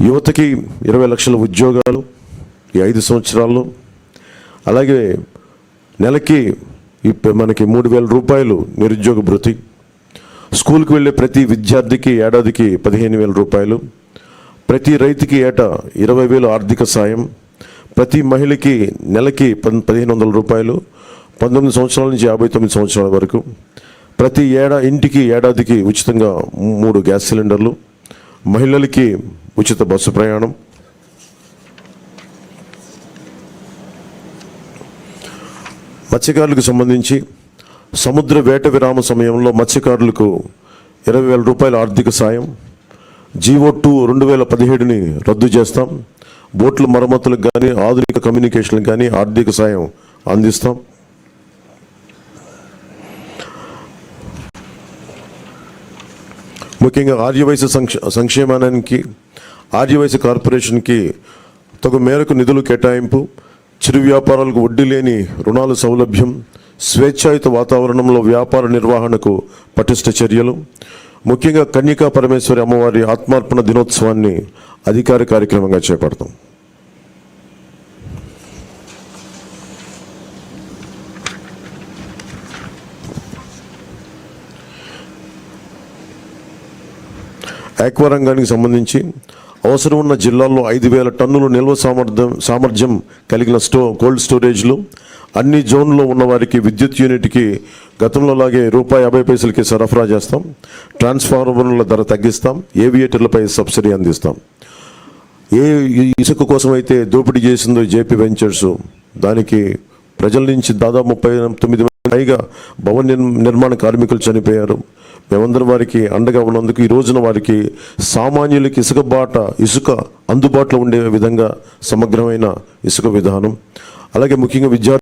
యువతకి ఇరవై లక్షల ఉద్యోగాలు ఈ ఐదు సంవత్సరాల్లో. అలాగే నెలకి ఇప్ప- మనకి మూడు వేల రూపాయలు నిరుద్యోగ భృతి. స్కూల్కి వెళ్ళే ప్రతి విద్యార్థికి ఏడాదికి పదిహేను వేల రూపాయలు. ప్రతి రైతుకి ఏటా ఇరవై వేలు ఆర్థిక సాయం. ప్రతి మహిళకి నెలకి పదిహేను వందల రూపాయలు. పంతొమ్మిది సంవత్సరాల నుంచి యాభై తొమ్మిది సంవత్సరాల వరకు. ప్రతి ఏడా ఇంటికి ఏడాదికి ఉచితంగా మూడు గ్యాస్ సిలిండర్లు. మహిళలకి ఉచిత బస్సు ప్రయాణం. మత్స్యకారులకు సంబంధించి సముద్ర వేట విరామ సమయంలో మత్స్యకారులకు ఇరవై వేల రూపాయల ఆర్థిక సాయం. జీవో టూ రెండు వేల పదిహేడుని రద్దు చేస్తాం. బోట్ల మరమ్మతులకు కానీ ఆధునిక కమ్యూనికేషన్లకు కానీ ఆర్థిక సాయం అందిస్తాం. ముఖ్యంగా ఆర్యవైశ్య సంక్ష సంక్షేమానికి ఆర్యవైశ్య కార్పొరేషన్కి తగు మేరకు నిధులు కేటాయింపు చిరు వ్యాపారాలకు వడ్డీ లేని రుణాల సౌలభ్యం స్వేచ్ఛాయుత వాతావరణంలో వ్యాపార నిర్వహణకు పటిష్ట చర్యలు. ముఖ్యంగా కన్యకా పరమేశ్వరి అమ్మవారి ఆత్మార్పణ దినోత్సవాన్ని అధికార కార్యక్రమంగా చేపడతాం. ఆక్వా రంగానికి సంబంధించి అవసరం ఉన్న జిల్లాల్లో ఐదు వేల టన్నులు నిల్వ సామర్థ్యం సామర్థ్యం కలిగిన స్టో కోల్డ్ స్టోరేజ్లు అన్ని జోన్లో ఉన్న వారికి విద్యుత్ యూనిట్కి గతంలో లాగే రూపాయి యాభై పైసలకి సరఫరా చేస్తాం. ట్రాన్స్ఫార్మర్ల ధర తగ్గిస్తాం. ఏవియేటర్లపై సబ్సిడీ అందిస్తాం. ఏ ఇసుక కోసం అయితే దోపిడీ చేసిందో జేపీ వెంచర్స్ దానికి ప్రజల నుంచి దాదాపు ముప్పై తొమ్మిది పైగా భవన నిర్- నిర్మాణ కార్మికులు చనిపోయారు. మేమందరం వారికి అండగా ఉన్నందుకు ఈ రోజున వారికి సామాన్యులకి ఇసుక బాట ఇసుక అందుబాటులో ఉండే విధంగా సమగ్రమైన ఇసుక విధానం. అలాగే ముఖ్యంగా విద్యార్థి